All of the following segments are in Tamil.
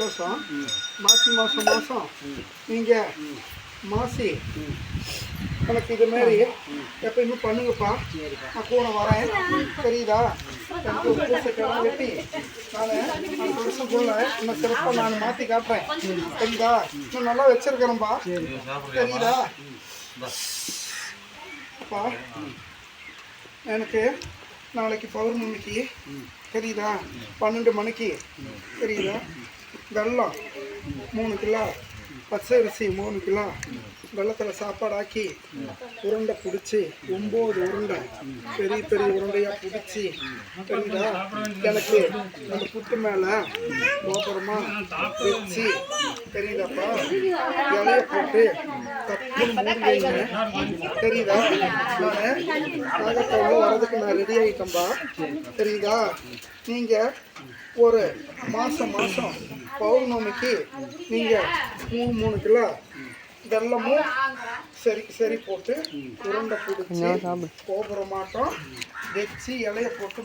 மாதம் மாசி மாதம் மாதம் நீங்கள் மாசி எனக்கு இது மாதிரி எப்பயுமே பண்ணுங்கப்பா நான் கூட வரேன் தெரியுதா எனக்கு வெட்டி நான் அடுத்த வருஷம் போல இன்னும் சிறப்பாக நான் மாற்றி காட்டுறேன் தெரியுதா இன்னும் நல்லா வச்சிருக்கிறேன்ப்பா தெரியுதா அப்பா எனக்கு நாளைக்கு பௌர்ணமிக்கு தெரியுதா பன்னெண்டு மணிக்கு தெரியுதா வெள்ளம் மூணு கிலோ பச்சை அரிசி மூணு கிலோ வெள்ளத்தில் சாப்பாடு ஆக்கி உருண்டை பிடிச்சி ஒம்பது உருண்டை பெரிய பெரிய உருண்டையாக பிடிச்சி தெரியுதா? எனக்கு அந்த புட்டு மேலே கோபுரமாக வச்சு தெரியுதாப்பா? இலைய போட்டு தப்புன்னு மூடி வைங்க. தெரியுதா? நான் நாகத்தோடு வரதுக்கு நான் ரெடி ஆகிட்டேன்பா தெரியுதா? நீங்கள் ஒரு மாதம் மாதம் பௌர்ணமிக்கு நீங்கள் மூணு மூணு கிலோ வெல்லமும் சரி சரி போட்டு உருண்டை பிடிச்சி கோபுரமாட்டம் வச்சு இலைய போட்டு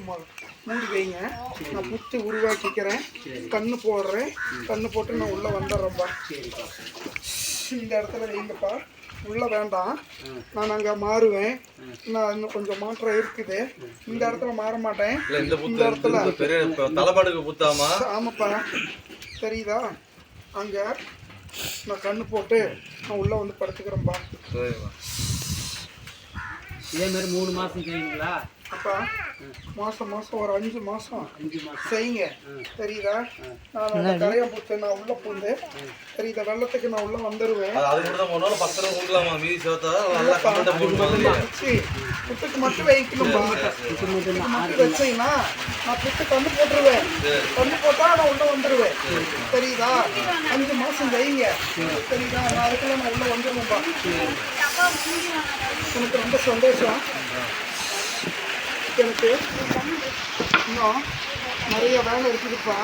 மூடி வைங்க. நான் புத்து உருவாக்கிக்கிறேன். கண்ணு போடுறேன். கண்ணு போட்டு நான் உள்ளே வந்துடுறேன்ப்பா இந்த இடத்துல வைங்கப்பா உள்ளே வேண்டாம். நான் அங்கே மாறுவேன். நான் இன்னும் கொஞ்சம் மாற்றம் இருக்குது. இந்த இடத்துல மாற மாட்டேன் இந்த இடத்துல தலைப்பாடுக்கு புத்தாமா? ஆமாப்பா. தெரியுதா? அங்கே நான் கண்ணு போட்டு நான் உள்ளே வந்து படுத்துக்கிறேன்ப்பா. இதே மாதிரி மூணு மாசம் செய்வீங்களா? அப்பா மாதம் மாதம் ஒரு அஞ்சு மாதம் அஞ்சு மாசம். செய்யுங்க. தெரியுதா? நான் அந்த கரையை பூத்து நான் உள்ளே பூந்து தெரியுதா? வெள்ளத்துக்கு நான் உள்ளே வந்துடுவேன் அது மட்டும் தான் போனாலும் பத்து ரூபா கொடுக்கலாமா? மீதி சேர்த்தா நல்லா கமெண்ட்டை போட்டு வச்சு புட்டுக்கு மட்டும் வைக்கணும்பா. மட்டும் வச்சீங்கன்னா நான் புட்டு கண்ணு போட்டுருவேன். கண்ணு போட்டா நான் உள்ள வந்துடுவேன் தெரியுதா? அஞ்சு மாசம் வைங்க தெரியுதா? நான் அதுக்குள்ள நான் உள்ள வந்துடுவேன்பா எனக்கு ரொம்ப சந்தோஷம். எனக்கு இன்னும் நிறைய வேலை இருக்குதுப்பா